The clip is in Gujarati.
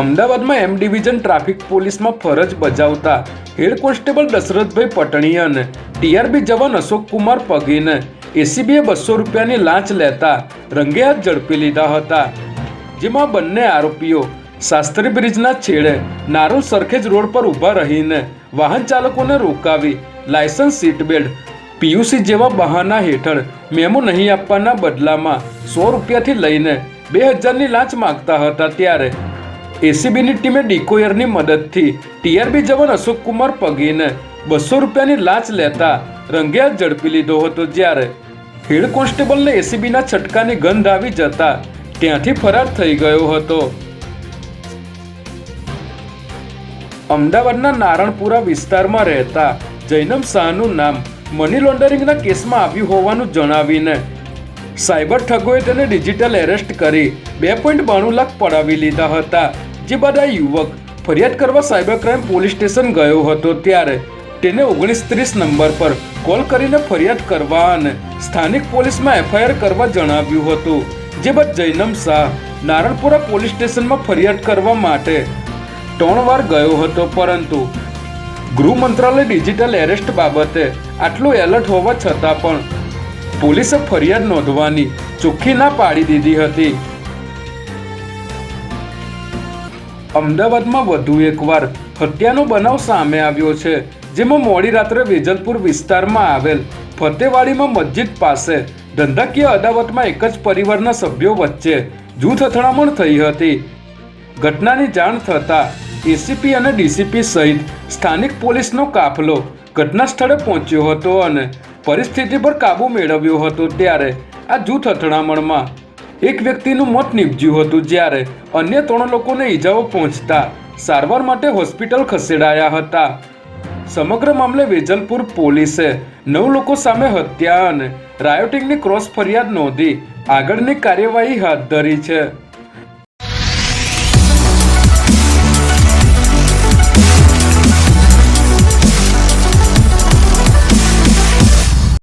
અમદાવાદમાં એમ ડિવિઝન ટ્રાફિક પોલીસમાં ફરજ બજાવતા હેડ કોન્સ્ટેબલ દશરથભાઈ પટણીયન ટીઆરબી જવાન અશોક કુમાર પગીને એસીબીએ બસો રૂપિયાની લાંચ લેતા રંગે હાથ ઝડપી લીધા હતા. જેમાં બંને આરોપીઓ શાસ્ત્રી બ્રિજના છેડે નારોલ સરખેજ રોડ પર ઊભા રહીને વાહન ચાલકોને રોકાવી લાયસન્સ સીટ બેલ્ટ પીયુસી જેવા બહાના હેઠળ મેમો નહીં આપવાના બદલામાં સો રૂપિયાથી લઈને બે હજારની લાંચ માગતા હતા ત્યારે એસીબીની ટીમે ડિકોયરની મદદથી ટીઆરબી જવાન અશોક કુમાર પગીને બસો રૂપિયાની લાંચ લેતા રંગે ઝડપી લીધો હતો જ્યારે હેડ કોન્સ્ટેબલને એસીબીના છટકાની ગંધ આવી જતા ત્યાંથી ફરાર થઈ ગયો હતો. અમદાવાદના નારણપુરા વિસ્તારમાં રહેતા જૈનમ શાહનું નામ મની લોન્ડરિંગના કેસમાં આવ્યું હોવાનું જણાવીને સાયબર ઠગોએ તેને ડિજિટલ એરેસ્ટ કરી બે પોઈન્ટ બાણું લાખ પડાવી લીધા હતા. જે આ યુવક ફરિયાદ કરવા સાયબર ક્રાઇમ પોલીસ સ્ટેશન ગયો હતો ત્યારે તેને ઓગણીસ ત્રીસ નંબર પર કોલ કરીને ફરિયાદ કરવા અને સ્થાનિક પોલીસમાં એફઆઈઆર કરવા જણાવ્યું હતું, જે બાદ જૈનમ શાહ નારણપુરા પોલીસ સ્ટેશનમાં ફરિયાદ કરવા માટે ત્રણ વાર ગયો હતો. પરંતુ ગૃહ મંત્રાલય ડિજિટલ એરેસ્ટ બાબતે આટલું એલર્ટ હોવા છતાં પણ પોલીસે ફરિયાદ નોંધવાની ચોખ્ખી ના પાડી દીધી હતી. અમદાવાદમાં વધુ એકવાર હત્યાનો બનાવ સામે આવ્યો છે, જેમાં મોડી રાત્રે વેજલપુર વિસ્તારમાં આવેલ ફતેવાડીમાં મસ્જિદ પાસે ધંધાકીય અદાવતમાં એક જ પરિવારના સભ્યો વચ્ચે જૂથ અથડામણ થઈ હતી. ઘટનાની જાણ થતાં એસીપી અને ડીસીપી સહિત સ્થાનિક પોલીસનો કાફલો ઘટના સ્થળે પહોંચ્યો હતો અને પરિસ્થિતિ પર કાબૂ મેળવ્યો હતો ત્યારે આ જૂથ અથડામણમાં એક વ્યક્તિનું મોત નીપજ્યું હતું જ્યારે અન્ય ત્રણ લોકોને ઈજાઓ પહોંચતા સારવાર માટે હોસ્પિટલ ખસેડાયા હતા. સમગ્ર મામલે વેજલપુર પોલીસે નવ લોકો સામે હત્યા અને રાયોટિંગની ક્રોસ ફરિયાદ નોંધી આગળની કાર્યવાહી હાથ ધરી છે.